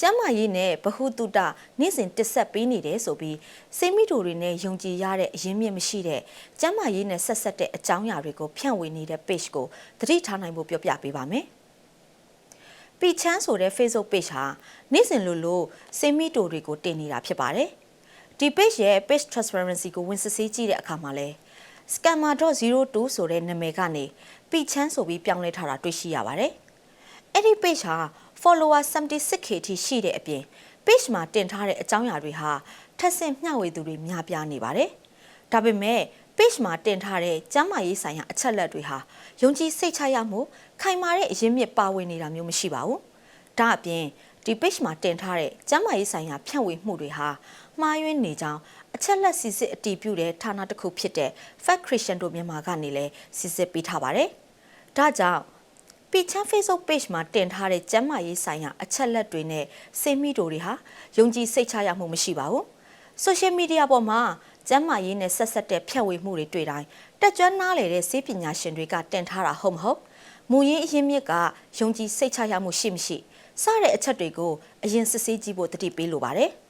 ကျန်းမာရေးနဲ့ဗဟုသုတနေ့စဉ်တစ်ဆက်ပေးနေတယ်ဆိုပြီးစေမီတိုတွေနဲ့ယုံကြည်ရတဲ့အရင်းမြစ်မရှိတဲ့ကျန်းမာရေးနဲ့ဆက်ဆက်တဲ့အကြောင်းအရာတွေကိုဖြန့်ဝေနေတဲ့ page ကိုသတိထားနိုင်ဖို့ပြောပြပေးပါမယ်။ပီချမ်းဆိုတဲ့ Facebook page ဟာနေ့စဉ်လိုလိုစေမီတိုတွေကိုတင်နေတာဖြစ်ပါတယ်။ဒီ page ရဲ့ page transparency ကိုဝင်စစ်ဆေးကြည့်တဲ့အခါမှာလဲ scammer.02 ဆိုတဲ့နာမည်ကနေပီချမ်းဆိုပြီးပြောင်းလဲထားတာတွေ့ရှိရပါတယ်။အဲ့ဒီ page ဟာ follower 76k ထိရှိတဲ့အပြင် page မှာတင်ထားတဲ့အကြောင်းအရာတွေဟာထက်ဆင့်မျှဝေသူတွေများပြားနေပါတယ်။ဒါပေမဲ့ page မှာတင်ထားတဲ့ကျမ်းမာရေးဆိုင်ရာအချက်လက်တွေဟာယုံကြည်စိတ်ချရမှုခိုင်မာတဲ့အရင်းမြစ်ပါဝင်နေတာမျိုးမရှိပါဘူး။ဒါအပြင်ဒီ page မှာတင်ထားတဲ့ကျမ်းမာရေးဆိုင်ရာဖြန့်ဝေမှုတွေဟာမှားယွင်းနေကြောင်းအချက်လက်စစ်စစ်အတည်ပြုတဲ့ဌာနတစ်ခုဖြစ်တဲ့ Fact Christian တို့မြန်မာကနေလည်းစစ်စစ်ပေးထားပါတယ်။ဒါကြောင့် ပီချန် Facebook page မှာတင်ထားတဲ့ကျမ်းမာရေးဆိုင်ရာအချက်လက်တွေနဲ့စေမီတိုတွေဟာယုံကြည်စိတ်ချရမှုမရှိပါဘူး။ social media ပေါ်မှာကျမ်းမာရေးနဲ့ဆက်ဆက်တဲ့ဖြန့်ဝေမှုတွေတွေ့တိုင်းတက်ကြွနားလေတဲ့စေပညာရှင်တွေကတင်ထားတာဟုတ်မဟုတ်မူရင်းအရင်းမြစ်ကယုံကြည်စိတ်ချရမှုရှိမရှိစတဲ့အချက်တွေကိုအရင်စစ်ဆေးကြည့်ဖို့တတိပေးလိုပါတယ်။